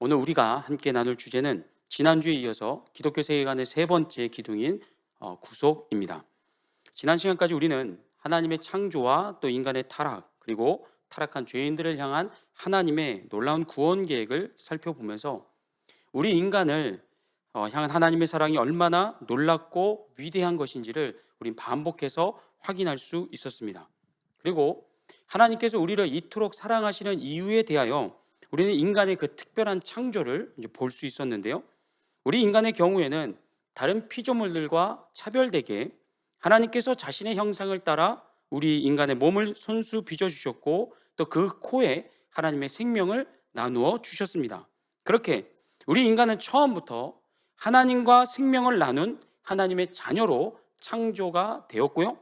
오늘 우리가 함께 나눌 주제는 지난주에 이어서 기독교 세계관의 세 번째 기둥인 어, 구속입니다. 지난 시간까지 우리는 하나님의 창조와 또 인간의 타락 그리고 타락한 죄인들을 향한 하나님의 놀라운 구원 계획을 살펴보면서 우리 인간을 어, 향한 하나님의 사랑이 얼마나 놀랍고 위대한 것인지를 우린 반복해서 확인할 수 있었습니다. 그리고 하나님께서 우리를 이토록 사랑하시는 이유에 대하여 우리는 인간의 그 특별한 창조를 볼 수 있었는데요. 우리 인간의 경우에는 다른 피조물들과 차별되게 하나님께서 자신의 형상을 따라 우리 인간의 몸을 손수 빚어 주셨고 또 그 코에 하나님의 생명을 나누어 주셨습니다. 그렇게 우리 인간은 처음부터 하나님과 생명을 나눈 하나님의 자녀로 창조가 되었고요.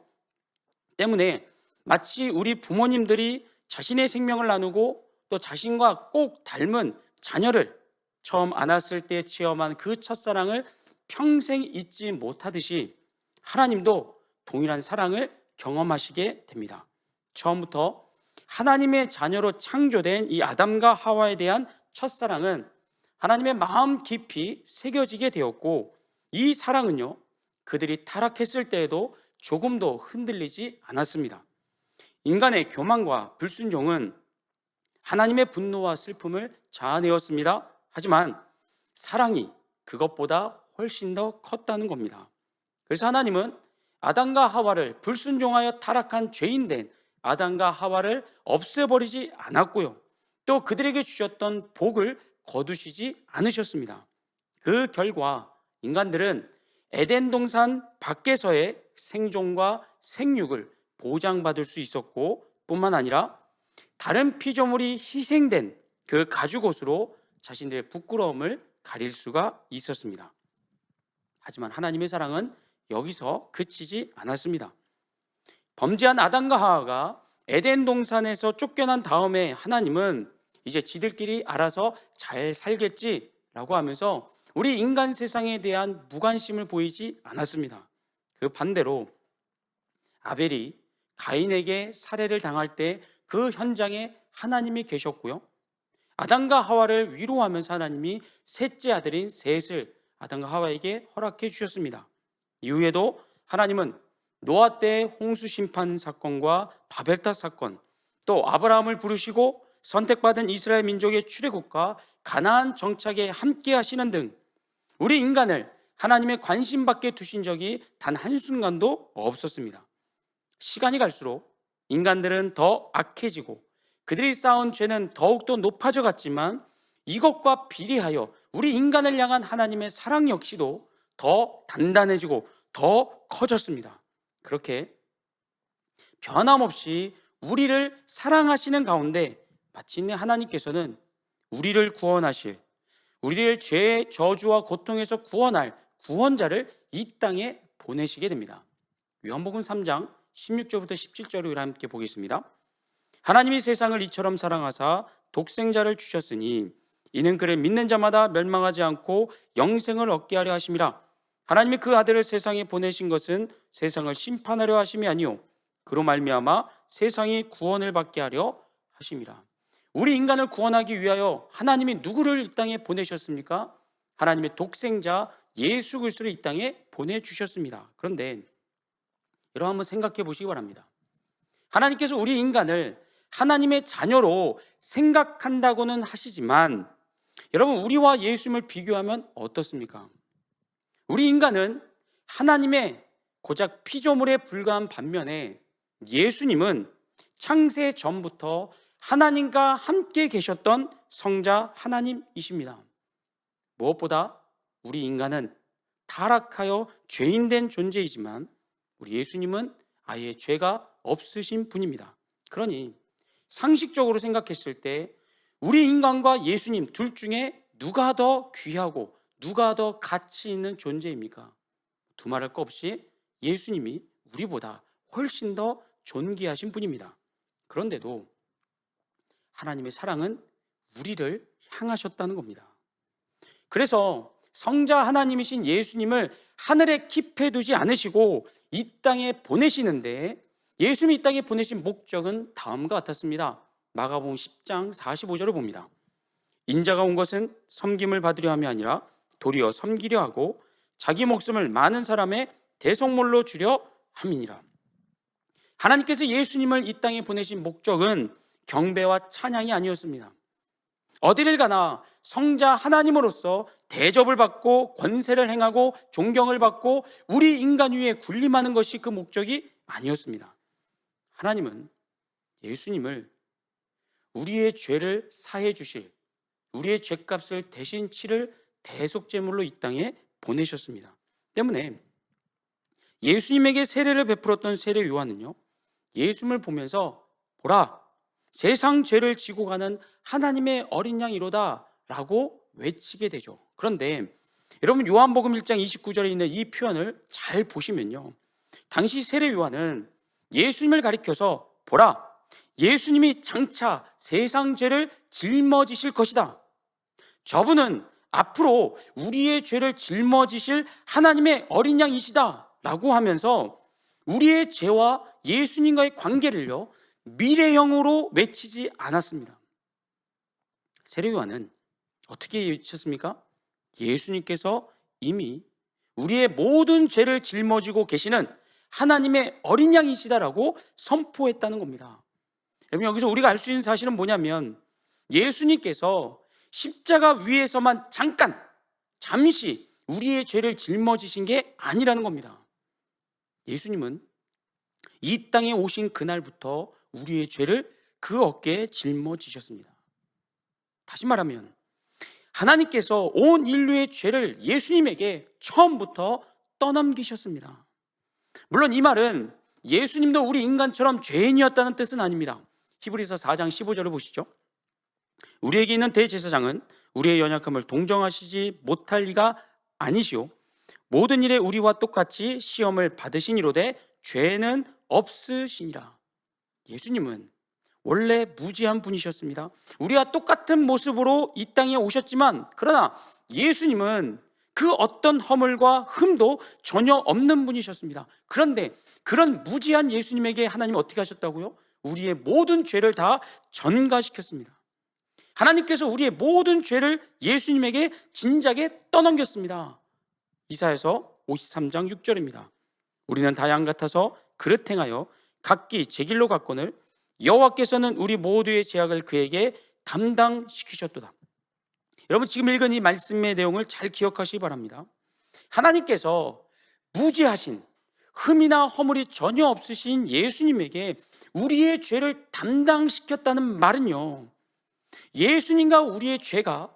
때문에 마치 우리 부모님들이 자신의 생명을 나누고 또 자신과 꼭 닮은 자녀를 처음 안았을 때 체험한 그 첫사랑을 평생 잊지 못하듯이 하나님도 동일한 사랑을 경험하시게 됩니다. 처음부터 하나님의 자녀로 창조된 이 아담과 하와에 대한 첫사랑은 하나님의 마음 깊이 새겨지게 되었고 이 사랑은요 그들이 타락했을 때에도 조금도 흔들리지 않았습니다. 인간의 교만과 불순종은 하나님의 분노와 슬픔을 자아내었습니다. 하지만 사랑이 그것보다 훨씬 더 컸다는 겁니다. 그래서 하나님은 아담과 하와를 불순종하여 타락한 죄인된 아담과 하와를 없애버리지 않았고요. 또 그들에게 주셨던 복을 거두시지 않으셨습니다. 그 결과 인간들은 에덴 동산 밖에서의 생존과 생육을 보장받을 수 있었고 뿐만 아니라 다른 피조물이 희생된 그 가죽옷으로 자신들의 부끄러움을 가릴 수가 있었습니다. 하지만 하나님의 사랑은 여기서 그치지 않았습니다. 범죄한 아담과 하와가 에덴 동산에서 쫓겨난 다음에 하나님은 이제 지들끼리 알아서 잘 살겠지라고 하면서 우리 인간 세상에 대한 무관심을 보이지 않았습니다. 그 반대로 아벨이 가인에게 살해를 당할 때 그 현장에 하나님이 계셨고요. 아담과 하와를 위로하면서 하나님이 셋째 아들인 셋을 아담과 하와에게 허락해 주셨습니다. 이후에도 하나님은 노아 때 홍수 심판 사건과 바벨탑 사건, 또 아브라함을 부르시고 선택받은 이스라엘 민족의 출애굽과 가나안 정착에 함께 하시는 등 우리 인간을 하나님의 관심 밖에 두신 적이 단 한순간도 없었습니다. 시간이 갈수록 인간들은 더 악해지고 그들이 쌓은 죄는 더욱더 높아져 갔지만 이것과 비례하여 우리 인간을 향한 하나님의 사랑 역시도 더 단단해지고 더 커졌습니다. 그렇게 변함없이 우리를 사랑하시는 가운데 마침내 하나님께서는 우리를 구원하실 우리를 죄의 저주와 고통에서 구원할 구원자를 이 땅에 보내시게 됩니다. 요한복음 3장 16절부터 17절을 함께 보겠습니다. 하나님이 세상을 이처럼 사랑하사 독생자를 주셨으니 이는 그를 믿는 자마다 멸망하지 않고 영생을 얻게 하려 하심이라. 하나님이 그 아들을 세상에 보내신 것은 세상을 심판하려 하심이 아니요 그로 말미암아 세상이 구원을 받게 하려 하심이라. 우리 인간을 구원하기 위하여 하나님이 누구를 이 땅에 보내셨습니까? 하나님의 독생자 예수 그리스도를 이 땅에 보내 주셨습니다. 그런데 여러분 한번 생각해 보시기 바랍니다. 하나님께서 우리 인간을 하나님의 자녀로 생각한다고는 하시지만 여러분 우리와 예수님을 비교하면 어떻습니까? 우리 인간은 하나님의 고작 피조물에 불과한 반면에 예수님은 창세 전부터 하나님과 함께 계셨던 성자 하나님이십니다. 무엇보다 우리 인간은 타락하여 죄인된 존재이지만 우리 예수님은 아예 죄가 없으신 분입니다. 그러니 상식적으로 생각했을 때 우리 인간과 예수님 둘 중에 누가 더 귀하고 누가 더 가치 있는 존재입니까? 두말할 것 없이 예수님이 우리보다 훨씬 더 존귀하신 분입니다. 그런데도 하나님의 사랑은 우리를 향하셨다는 겁니다. 그래서 성자 하나님이신 예수님을 하늘에 킵해 두지 않으시고 이 땅에 보내시는데 예수님이 이 땅에 보내신 목적은 다음과 같았습니다. 마가복음 10장 45절을 봅니다. 인자가 온 것은 섬김을 받으려 함이 아니라 도리어 섬기려 하고 자기 목숨을 많은 사람의 대속물로 주려 함이니라. 하나님께서 예수님을 이 땅에 보내신 목적은 경배와 찬양이 아니었습니다. 어디를 가나 성자 하나님으로서 대접을 받고 권세를 행하고 존경을 받고 우리 인간 위에 군림하는 것이 그 목적이 아니었습니다. 하나님은 예수님을 우리의 죄를 사해 주실 우리의 죄값을 대신 치를 대속제물로 이 땅에 보내셨습니다. 때문에 예수님에게 세례를 베풀었던 세례 요한은요. 예수님을 보면서 보라 세상 죄를 지고 가는 하나님의 어린 양이로다라고 외치게 되죠. 그런데 여러분 요한복음 1장 29절에 있는 이 표현을 잘 보시면요. 당시 세례 요한은 예수님을 가리켜서 보라 예수님이 장차 세상 죄를 짊어지실 것이다. 저분은 앞으로 우리의 죄를 짊어지실 하나님의 어린 양이시다. 라고 하면서 우리의 죄와 예수님과의 관계를요, 미래형으로 외치지 않았습니다. 세례요한은 어떻게 외쳤습니까? 예수님께서 이미 우리의 모든 죄를 짊어지고 계시는 하나님의 어린 양이시다라고 선포했다는 겁니다. 여러분 여기서 우리가 알 수 있는 사실은 뭐냐면 예수님께서 십자가 위에서만 잠깐 잠시 우리의 죄를 짊어지신 게 아니라는 겁니다. 예수님은 이 땅에 오신 그날부터 우리의 죄를 그 어깨에 짊어지셨습니다. 다시 말하면 하나님께서 온 인류의 죄를 예수님에게 처음부터 떠넘기셨습니다. 물론 이 말은 예수님도 우리 인간처럼 죄인이었다는 뜻은 아닙니다. 히브리서 4장 15절을 보시죠. 우리에게 있는 대제사장은 우리의 연약함을 동정하시지 못할 리가 아니시오. 모든 일에 우리와 똑같이 시험을 받으시니로되 죄는 없으시니라. 예수님은 원래 무지한 분이셨습니다. 우리와 똑같은 모습으로 이 땅에 오셨지만 그러나 예수님은 그 어떤 허물과 흠도 전혀 없는 분이셨습니다. 그런데 그런 무지한 예수님에게 하나님 어떻게 하셨다고요? 우리의 모든 죄를 다 전가시켰습니다. 하나님께서 우리의 모든 죄를 예수님에게 진작에 떠넘겼습니다. 이사에서 53장 6절입니다. 우리는 다양 같아서 그릇 행하여 각기 제 길로 갔거늘 여호와께서는 우리 모두의 죄악을 그에게 담당시키셨도다. 여러분 지금 읽은 이 말씀의 내용을 잘 기억하시기 바랍니다. 하나님께서 무지하신 흠이나 허물이 전혀 없으신 예수님에게 우리의 죄를 담당시켰다는 말은요. 예수님과 우리의 죄가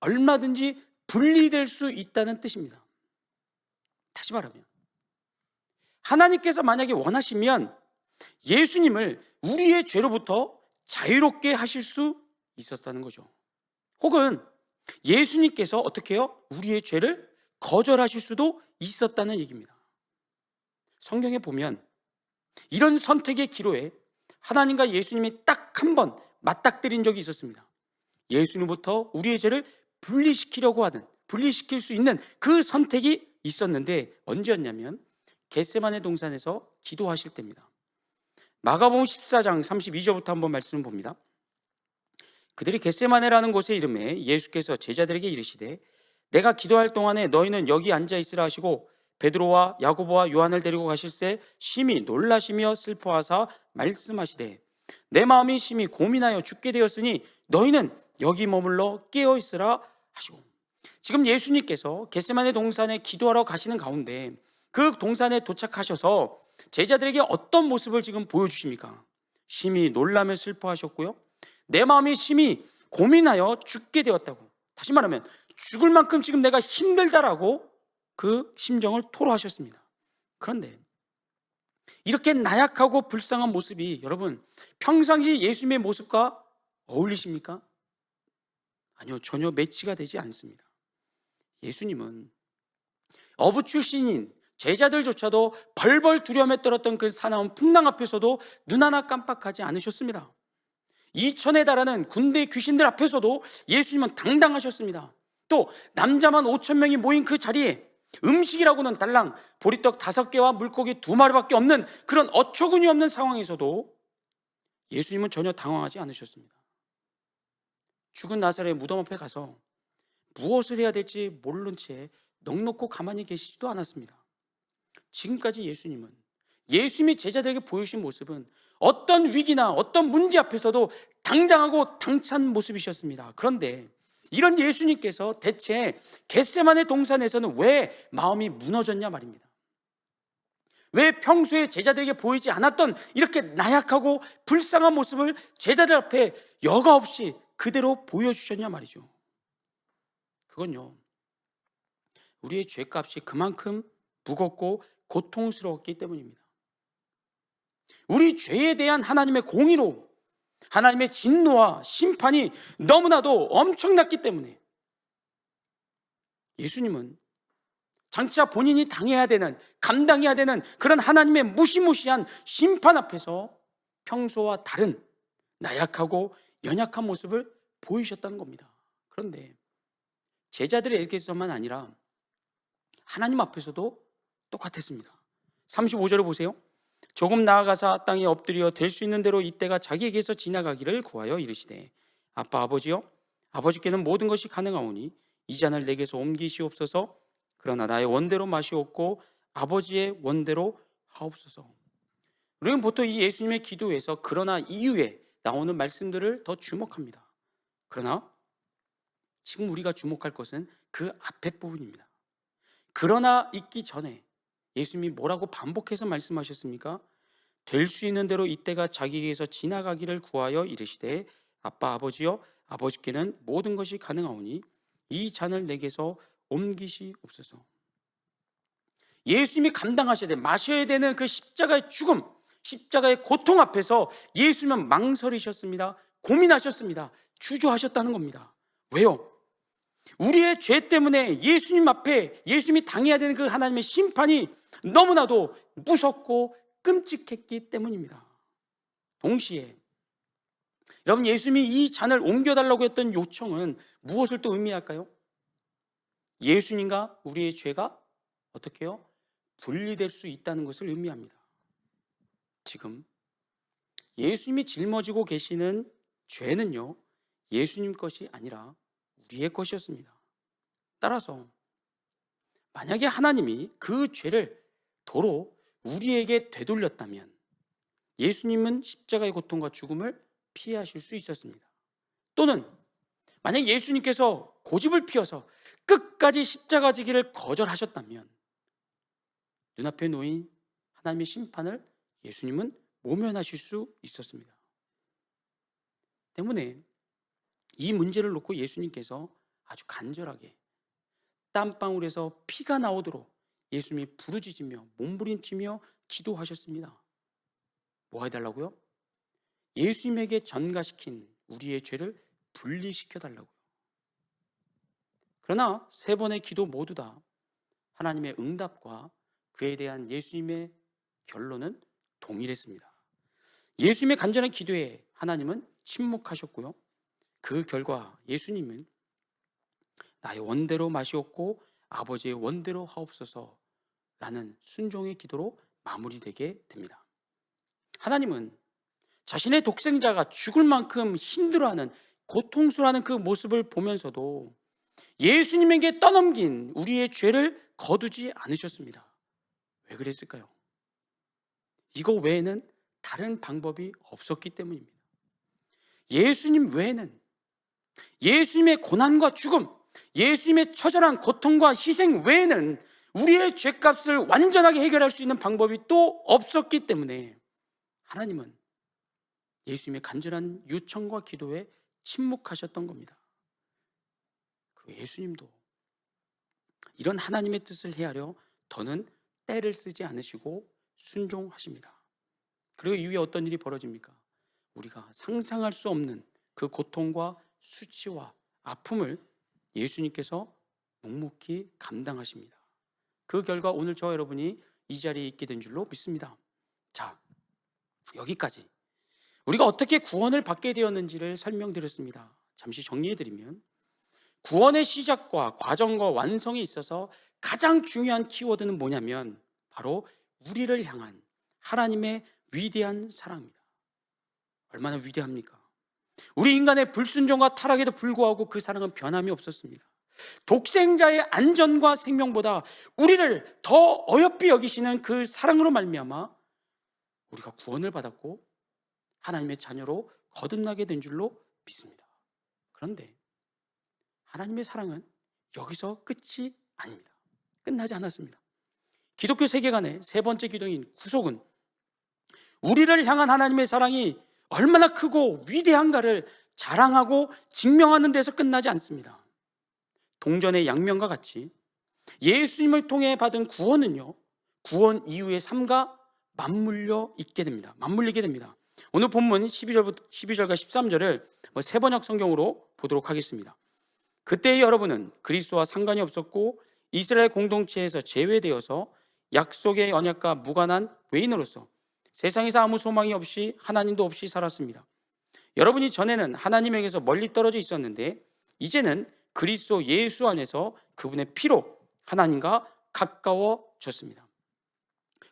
얼마든지 분리될 수 있다는 뜻입니다. 다시 말하면 하나님께서 만약에 원하시면 예수님을 우리의 죄로부터 자유롭게 하실 수 있었다는 거죠. 혹은 예수님께서 어떻게 해요? 우리의 죄를 거절하실 수도 있었다는 얘기입니다. 성경에 보면 이런 선택의 기로에 하나님과 예수님이 딱 한 번 맞닥뜨린 적이 있었습니다. 예수님부터 우리의 죄를 분리시키려고 하는 분리시킬 수 있는 그 선택이 있었는데 언제였냐면 겟세만의 동산에서 기도하실 때입니다. 마가복음 14장 32절부터 한번 말씀을 봅니다. 그들이 겟세마네라는 곳의 이름에 예수께서 제자들에게 이르시되 내가 기도할 동안에 너희는 여기 앉아 있으라 하시고 베드로와 야고보와 요한을 데리고 가실새 심히 놀라시며 슬퍼하사 말씀하시되 내 마음이 심히 고민하여 죽게 되었으니 너희는 여기 머물러 깨어 있으라 하시고 지금 예수님께서 겟세마네 동산에 기도하러 가시는 가운데 그 동산에 도착하셔서 제자들에게 어떤 모습을 지금 보여주십니까? 심히 놀라며 슬퍼하셨고요. 내 마음이 심히 고민하여 죽게 되었다고. 다시 말하면 죽을 만큼 지금 내가 힘들다라고 그 심정을 토로하셨습니다. 그런데 이렇게 나약하고 불쌍한 모습이 여러분 평상시 예수님의 모습과 어울리십니까? 아니요, 전혀 매치가 되지 않습니다. 예수님은 어부 출신인 제자들조차도 벌벌 두려움에 떨었던 그 사나운 풍랑 앞에서도 눈 하나 깜빡하지 않으셨습니다. 이천에 달하는 군대 귀신들 앞에서도 예수님은 당당하셨습니다. 또 남자만 5천 명이 모인 그 자리에 음식이라고는 달랑 보리떡 다섯 개와 물고기 두 마리밖에 없는 그런 어처구니 없는 상황에서도 예수님은 전혀 당황하지 않으셨습니다. 죽은 나사렛 무덤 앞에 가서 무엇을 해야 될지 모르는 채 넉넉고 가만히 계시지도 않았습니다. 지금까지 예수님은 예수님이 제자들에게 보여주신 모습은 어떤 위기나 어떤 문제 앞에서도 당당하고 당찬 모습이셨습니다. 그런데 이런 예수님께서 대체 겟세만의 동산에서는 왜 마음이 무너졌냐 말입니다. 왜 평소에 제자들에게 보이지 않았던 이렇게 나약하고 불쌍한 모습을 제자들 앞에 여과 없이 그대로 보여주셨냐 말이죠. 그건요, 우리의 죄값이 그만큼 무겁고 고통스러웠기 때문입니다. 우리 죄에 대한 하나님의 공의로 하나님의 진노와 심판이 너무나도 엄청났기 때문에 예수님은 장차 본인이 당해야 되는 감당해야 되는 그런 하나님의 무시무시한 심판 앞에서 평소와 다른 나약하고 연약한 모습을 보이셨다는 겁니다. 그런데 제자들에게서만 아니라 하나님 앞에서도 똑같았습니다. 35절을 보세요. 조금 나아가사 땅에 엎드려 될 수 있는 대로 이때가 자기에게서 지나가기를 구하여 이르시되 아빠 아버지여 아버지께는 모든 것이 가능하오니 이 잔을 내게서 옮기시옵소서 그러나 나의 원대로 마시옵고 아버지의 원대로 하옵소서 우리는 보통 이 예수님의 기도에서 그러나 이후에 나오는 말씀들을 더 주목합니다 그러나 지금 우리가 주목할 것은 그 앞에 부분입니다 그러나 있기 전에 예수님이 뭐라고 반복해서 말씀하셨습니까? 될 수 있는 대로 이때가 자기에게서 지나가기를 구하여 이르시되 아빠 아버지여 아버지께는 모든 것이 가능하오니 이 잔을 내게서 옮기시옵소서. 예수님이 감당하셔야 돼 마셔야 되는 그 십자가의 죽음, 십자가의 고통 앞에서 예수님은 망설이셨습니다. 고민하셨습니다. 주저하셨다는 겁니다. 왜요? 우리의 죄 때문에 예수님 앞에 예수님이 당해야 되는 그 하나님의 심판이 너무나도 무섭고 끔찍했기 때문입니다. 동시에 여러분 예수님이 이 잔을 옮겨달라고 했던 요청은 무엇을 또 의미할까요? 예수님과 우리의 죄가 어떻게 요 분리될 수 있다는 것을 의미합니다. 지금 예수님이 짊어지고 계시는 죄는요, 예수님 것이 아니라 우리의 것이었습니다. 따라서 만약에 하나님이 그 죄를 도로 우리에게 되돌렸다면 예수님은 십자가의 고통과 죽음을 피하실 수 있었습니다. 또는 만약 예수님께서 고집을 피워서 끝까지 십자가 지기를 거절하셨다면 눈앞에 놓인 하나님의 심판을 예수님은 모면하실 수 있었습니다. 때문에 이 문제를 놓고 예수님께서 아주 간절하게 땀방울에서 피가 나오도록 예수님이 부르짖으며 몸부림치며 기도하셨습니다. 뭐 해달라고요? 예수님에게 전가시킨 우리의 죄를 분리시켜 달라고요. 그러나 세 번의 기도 모두 다 하나님의 응답과 그에 대한 예수님의 결론은 동일했습니다. 예수님의 간절한 기도에 하나님은 침묵하셨고요. 그 결과 예수님은 나의 원대로 마시옵고 아버지의 원대로 하옵소서라는 순종의 기도로 마무리되게 됩니다. 하나님은 자신의 독생자가 죽을 만큼 힘들어하는 고통스러워하는 그 모습을 보면서도 예수님에게 떠넘긴 우리의 죄를 거두지 않으셨습니다. 왜 그랬을까요? 이거 외에는 다른 방법이 없었기 때문입니다. 예수님 외에는 예수님의 고난과 죽음, 예수님의 처절한 고통과 희생 외에는 우리의 죄값을 완전하게 해결할 수 있는 방법이 또 없었기 때문에 하나님은 예수님의 간절한 요청과 기도에 침묵하셨던 겁니다. 그리고 예수님도 이런 하나님의 뜻을 헤아려 더는 때를 쓰지 않으시고 순종하십니다. 그리고 이후에 어떤 일이 벌어집니까? 우리가 상상할 수 없는 그 고통과 수치와 아픔을 예수님께서 묵묵히 감당하십니다. 그 결과 오늘 저와 여러분이 이 자리에 있게 된 줄로 믿습니다. 자, 여기까지 우리가 어떻게 구원을 받게 되었는지를 설명드렸습니다. 잠시 정리해드리면 구원의 시작과 과정과 완성에 있어서 가장 중요한 키워드는 뭐냐면 바로 우리를 향한 하나님의 위대한 사랑입니다. 얼마나 위대합니까? 우리 인간의 불순종과 타락에도 불구하고 그 사랑은 변함이 없었습니다. 독생자의 안전과 생명보다 우리를 더 어여삐 여기시는 그 사랑으로 말미암아 우리가 구원을 받았고 하나님의 자녀로 거듭나게 된 줄로 믿습니다. 그런데 하나님의 사랑은 여기서 끝이 아닙니다. 끝나지 않았습니다. 기독교 세계관의 세 번째 기둥인 구속은 우리를 향한 하나님의 사랑이 얼마나 크고 위대한가를 자랑하고 증명하는 데서 끝나지 않습니다. 동전의 양면과 같이 예수님을 통해 받은 구원은요, 구원 이후의 삶과 맞물려 있게 됩니다. 맞물리게 됩니다. 오늘 본문 12절부터 12절과 13절을 뭐 세 번역 성경으로 보도록 하겠습니다. 그때 여러분은 그리스도와 상관이 없었고 이스라엘 공동체에서 제외되어서 약속의 언약과 무관한 외인으로서 세상에서 아무 소망이 없이 하나님도 없이 살았습니다. 여러분이 전에는 하나님에게서 멀리 떨어져 있었는데 이제는 그리스도 예수 안에서 그분의 피로 하나님과 가까워졌습니다.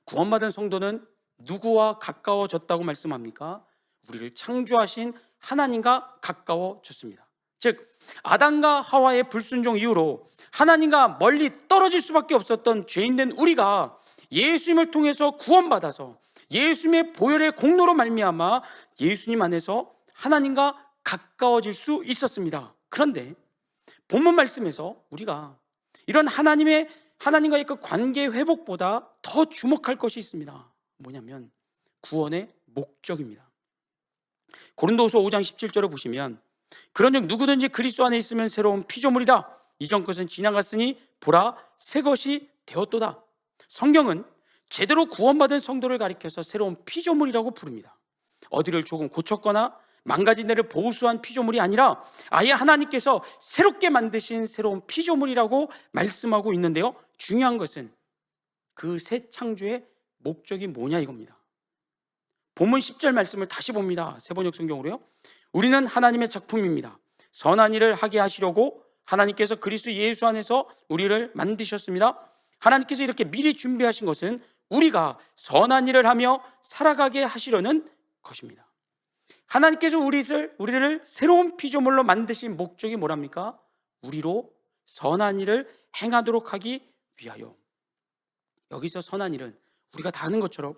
구원받은 성도는 누구와 가까워졌다고 말씀합니까? 우리를 창조하신 하나님과 가까워졌습니다. 즉 아담과 하와의 불순종 이후로 하나님과 멀리 떨어질 수밖에 없었던 죄인된 우리가 예수님을 통해서 구원받아서 예수님의 보혈의 공로로 말미암아 예수님 안에서 하나님과 가까워질 수 있었습니다. 그런데 본문 말씀에서 우리가 이런 하나님의 하나님과의 그 관계 회복보다 더 주목할 것이 있습니다. 뭐냐면 구원의 목적입니다. 고린도후서 5장 17절을 보시면 그런즉 누구든지 그리스도 안에 있으면 새로운 피조물이라 이전 것은 지나갔으니 보라 새 것이 되었도다. 성경은 제대로 구원받은 성도를 가리켜서 새로운 피조물이라고 부릅니다. 어디를 조금 고쳤거나 망가진 데를 보수한 피조물이 아니라 아예 하나님께서 새롭게 만드신 새로운 피조물이라고 말씀하고 있는데요. 중요한 것은 그 새 창조의 목적이 뭐냐 이겁니다. 본문 10절 말씀을 다시 봅니다. 세번역 성경으로요. 우리는 하나님의 작품입니다. 선한 일을 하게 하시려고 하나님께서 그리스도 예수 안에서 우리를 만드셨습니다. 하나님께서 이렇게 미리 준비하신 것은 우리가 선한 일을 하며 살아가게 하시려는 것입니다. 하나님께서 우리를, 우리를 새로운 피조물로 만드신 목적이 뭐랍니까? 우리로 선한 일을 행하도록 하기 위하여. 여기서 선한 일은 우리가 다 아는 것처럼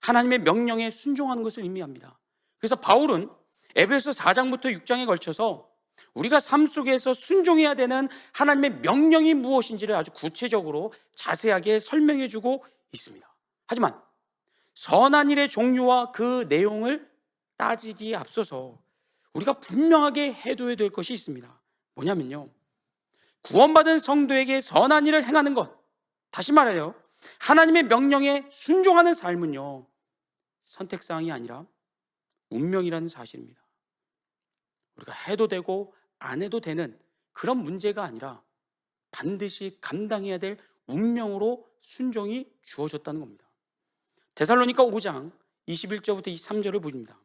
하나님의 명령에 순종하는 것을 의미합니다. 그래서 바울은 에베소 4장부터 6장에 걸쳐서 우리가 삶 속에서 순종해야 되는 하나님의 명령이 무엇인지를 아주 구체적으로 자세하게 설명해 주고 있습니다. 하지만 선한 일의 종류와 그 내용을 따지기에 앞서서 우리가 분명하게 해둬야 될 것이 있습니다. 뭐냐면요. 구원받은 성도에게 선한 일을 행하는 것. 다시 말해요. 하나님의 명령에 순종하는 삶은요. 선택사항이 아니라 운명이라는 사실입니다. 우리가 해도 되고 안 해도 되는 그런 문제가 아니라 반드시 감당해야 될 운명으로 순종이 주어졌다는 겁니다. 데살로니가 5장 21절부터 23절을 보십니다.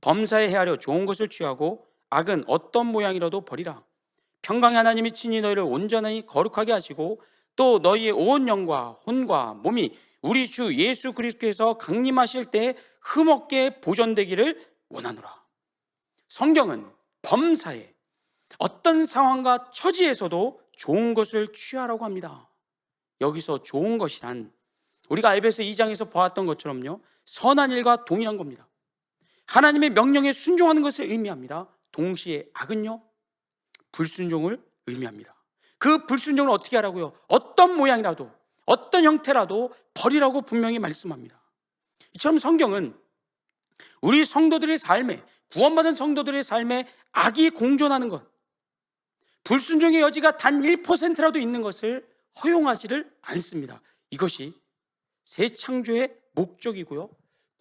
범사에 헤아려 좋은 것을 취하고 악은 어떤 모양이라도 버리라. 평강의 하나님이 친히 너희를 온전히 거룩하게 하시고 또 너희의 온 영과 혼과 몸이 우리 주 예수 그리스도께서 강림하실 때 흠없게 보존되기를 원하노라. 성경은 범사에 어떤 상황과 처지에서도 좋은 것을 취하라고 합니다. 여기서 좋은 것이란 우리가 에베소 2장에서 보았던 것처럼요. 선한 일과 동일한 겁니다. 하나님의 명령에 순종하는 것을 의미합니다. 동시에 악은요. 불순종을 의미합니다. 그 불순종을 어떻게 하라고요? 어떤 모양이라도 어떤 형태라도 버리라고 분명히 말씀합니다. 이처럼 성경은 우리 성도들의 삶에 구원받은 성도들의 삶에 악이 공존하는 것, 불순종의 여지가 단 1%라도 있는 것을 허용하지를 않습니다. 이것이 새 창조의 목적이고요.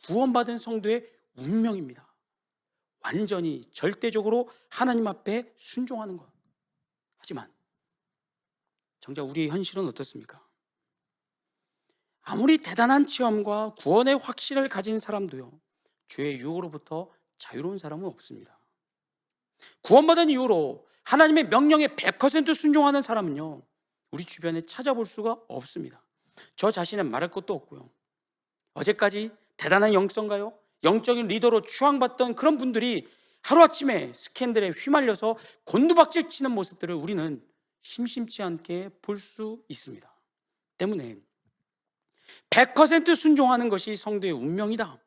구원받은 성도의 운명입니다. 완전히 절대적으로 하나님 앞에 순종하는 것. 하지만 정작 우리의 현실은 어떻습니까? 아무리 대단한 체험과 구원의 확신을 가진 사람도요. 죄의 유혹으로부터 자유로운 사람은 없습니다. 구원받은 이후로 하나님의 명령에 100% 순종하는 사람은요. 우리 주변에 찾아볼 수가 없습니다. 저 자신은 말할 것도 없고요. 어제까지 대단한 영성가요? 영적인 리더로 추앙받던 그런 분들이 하루아침에 스캔들에 휘말려서 곤두박질 치는 모습들을 우리는 심심치 않게 볼 수 있습니다. 때문에 100% 순종하는 것이 성도의 운명이다.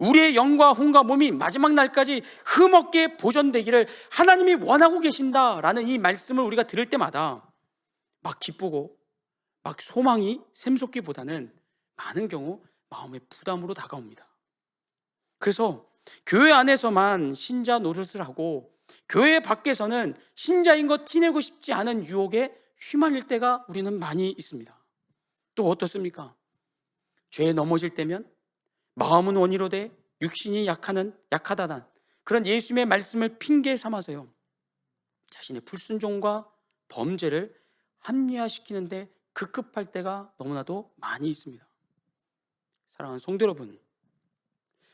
우리의 영과 혼과 몸이 마지막 날까지 흠없게 보존되기를 하나님이 원하고 계신다라는 이 말씀을 우리가 들을 때마다 막 기쁘고 막 소망이 샘솟기보다는 많은 경우 마음의 부담으로 다가옵니다. 그래서 교회 안에서만 신자 노릇을 하고 교회 밖에서는 신자인 것 티내고 싶지 않은 유혹에 휘말릴 때가 우리는 많이 있습니다. 또 어떻습니까? 죄에 넘어질 때면 마음은 원이로 돼 육신이 약하는 약하다는 그런 예수님의 말씀을 핑계 삼아서요. 자신의 불순종과 범죄를 합리화시키는데 급급할 때가 너무나도 많이 있습니다. 사랑하는 성도 여러분,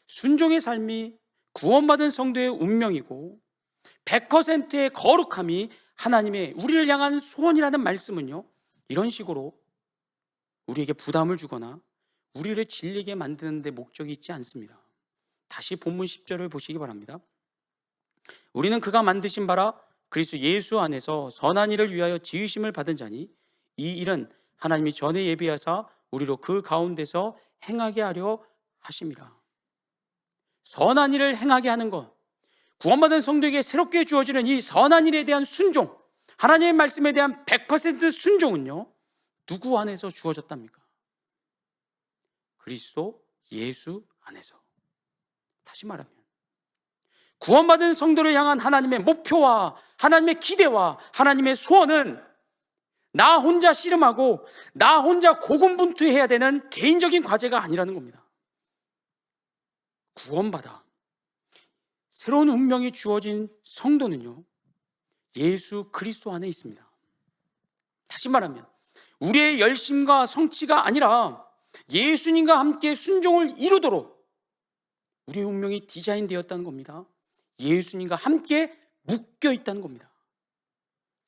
순종의 삶이 구원받은 성도의 운명이고 100%의 거룩함이 하나님의 우리를 향한 소원이라는 말씀은요. 이런 식으로 우리에게 부담을 주거나 우리를 질리게 만드는 데 목적이 있지 않습니다. 다시 본문 10절을 보시기 바랍니다. 우리는 그가 만드신 바라 그리스도 예수 안에서 선한 일을 위하여 지으심을 받은 자니 이 일은 하나님이 전에 예비하사 우리로 그 가운데서 행하게 하려 하심이라. 선한 일을 행하게 하는 것, 구원받은 성도에게 새롭게 주어지는 이 선한 일에 대한 순종, 하나님의 말씀에 대한 100% 순종은요, 누구 안에서 주어졌답니까? 그리스도 예수 안에서. 다시 말하면, 구원받은 성도를 향한 하나님의 목표와 하나님의 기대와 하나님의 소원은 나 혼자 씨름하고 나 혼자 고군분투해야 되는 개인적인 과제가 아니라는 겁니다. 구원받아 새로운 운명이 주어진 성도는요. 예수 그리스도 안에 있습니다. 다시 말하면 우리의 열심과 성취가 아니라 예수님과 함께 순종을 이루도록 우리의 운명이 디자인되었다는 겁니다. 예수님과 함께 묶여 있다는 겁니다.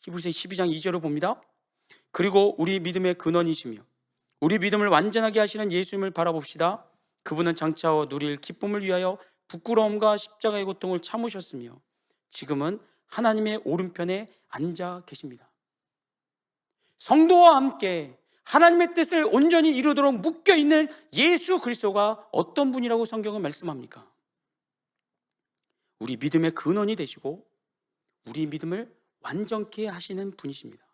히브리서 12장 2절을 봅니다. 그리고 우리 믿음의 근원이시며 우리 믿음을 완전하게 하시는 예수님을 바라봅시다. 그분은 장차와 누릴 기쁨을 위하여 부끄러움과 십자가의 고통을 참으셨으며 지금은 하나님의 오른편에 앉아 계십니다. 성도와 함께 하나님의 뜻을 온전히 이루도록 묶여 있는 예수 그리스도가 어떤 분이라고 성경은 말씀합니까? 우리 믿음의 근원이 되시고 우리 믿음을 완전케 하시는 분이십니다.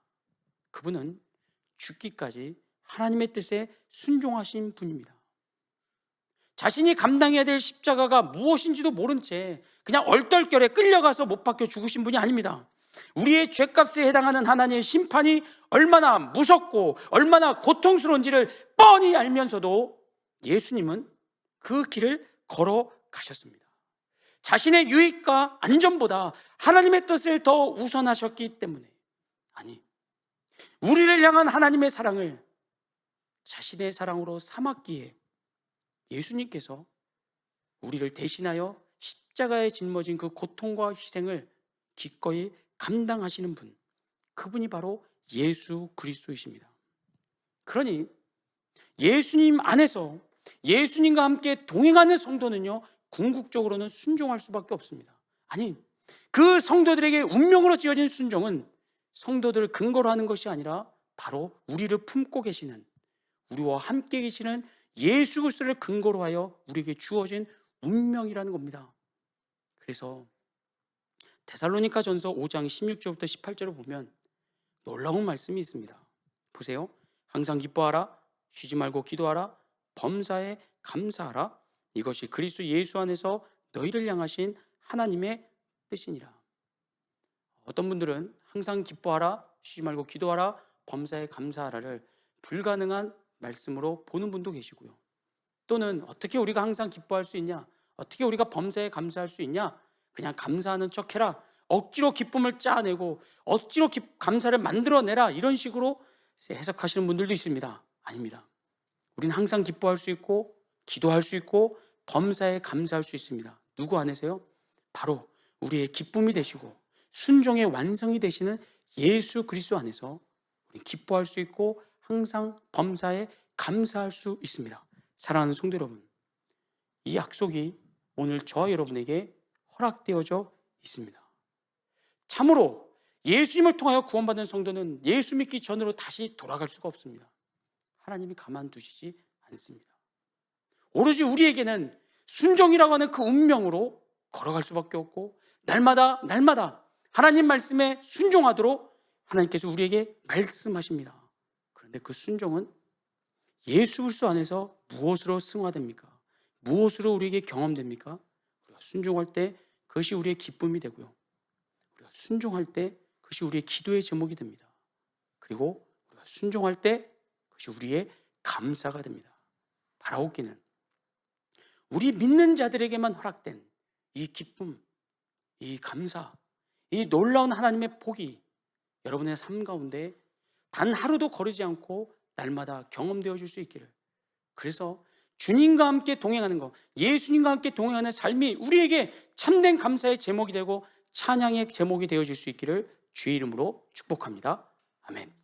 그분은 죽기까지 하나님의 뜻에 순종하신 분입니다. 자신이 감당해야 될 십자가가 무엇인지도 모른 채 그냥 얼떨결에 끌려가서 못 박혀 죽으신 분이 아닙니다. 우리의 죄값에 해당하는 하나님의 심판이 얼마나 무섭고 얼마나 고통스러운지를 뻔히 알면서도 예수님은 그 길을 걸어 가셨습니다. 자신의 유익과 안전보다 하나님의 뜻을 더 우선하셨기 때문에 아니 우리를 향한 하나님의 사랑을 자신의 사랑으로 삼았기에 예수님께서 우리를 대신하여 십자가에 짊어진 그 고통과 희생을 기꺼이 감당하시는 분, 그분이 바로 예수 그리스도이십니다. 그러니 예수님 안에서 예수님과 함께 동행하는 성도는요, 궁극적으로는 순종할 수밖에 없습니다. 아니, 그 성도들에게 운명으로 지어진 순종은 성도들을 근거로 하는 것이 아니라 바로 우리를 품고 계시는 우리와 함께 계시는 예수 그리스도를 근거로 하여 우리에게 주어진 운명이라는 겁니다. 그래서 데살로니가 전서 5장 16절부터 18절을 보면 놀라운 말씀이 있습니다. 보세요. 항상 기뻐하라. 쉬지 말고 기도하라. 범사에 감사하라. 이것이 그리스도 예수 안에서 너희를 향하신 하나님의 뜻이니라. 어떤 분들은 항상 기뻐하라. 쉬지 말고 기도하라. 범사에 감사하라를 불가능한 말씀으로 보는 분도 계시고요. 또는 어떻게 우리가 항상 기뻐할 수 있냐? 어떻게 우리가 범사에 감사할 수 있냐? 그냥 감사하는 척 해라. 억지로 기쁨을 짜내고 억지로 기, 감사를 만들어내라. 이런 식으로 해석하시는 분들도 있습니다. 아닙니다. 우리는 항상 기뻐할 수 있고 기도할 수 있고 범사에 감사할 수 있습니다. 누구 안에서요? 바로 우리의 기쁨이 되시고 순종의 완성이 되시는 예수 그리스도 안에서 기뻐할 수 있고 항상 범사에 감사할 수 있습니다. 사랑하는 성도 여러분, 이 약속이 오늘 저와 여러분에게 허락되어져 있습니다. 참으로 예수님을 통하여 구원받은 성도는 예수 믿기 전으로 다시 돌아갈 수가 없습니다. 하나님이 가만두시지 않습니다. 오로지 우리에게는 순종이라고 하는 그 운명으로 걸어갈 수밖에 없고 날마다 날마다 하나님 말씀에 순종하도록 하나님께서 우리에게 말씀하십니다. 그런데 그 순종은 예수 그리스도 안에서 무엇으로 승화됩니까? 무엇으로 우리에게 경험됩니까? 우리가 순종할 때 그것이 우리의 기쁨이 되고요. 우리가 순종할 때 그것이 우리의 기도의 제목이 됩니다. 그리고 우리가 순종할 때 그것이 우리의 감사가 됩니다. 바라옵기는 우리 믿는 자들에게만 허락된 이 기쁨, 이 감사, 이 놀라운 하나님의 복이 여러분의 삶 가운데 단 하루도 거르지 않고 날마다 경험되어 줄 수 있기를. 그래서 주님과 함께 동행하는 것, 예수님과 함께 동행하는 삶이 우리에게 참된 감사의 제목이 되고 찬양의 제목이 되어 줄 수 있기를 주의 이름으로 축복합니다. 아멘.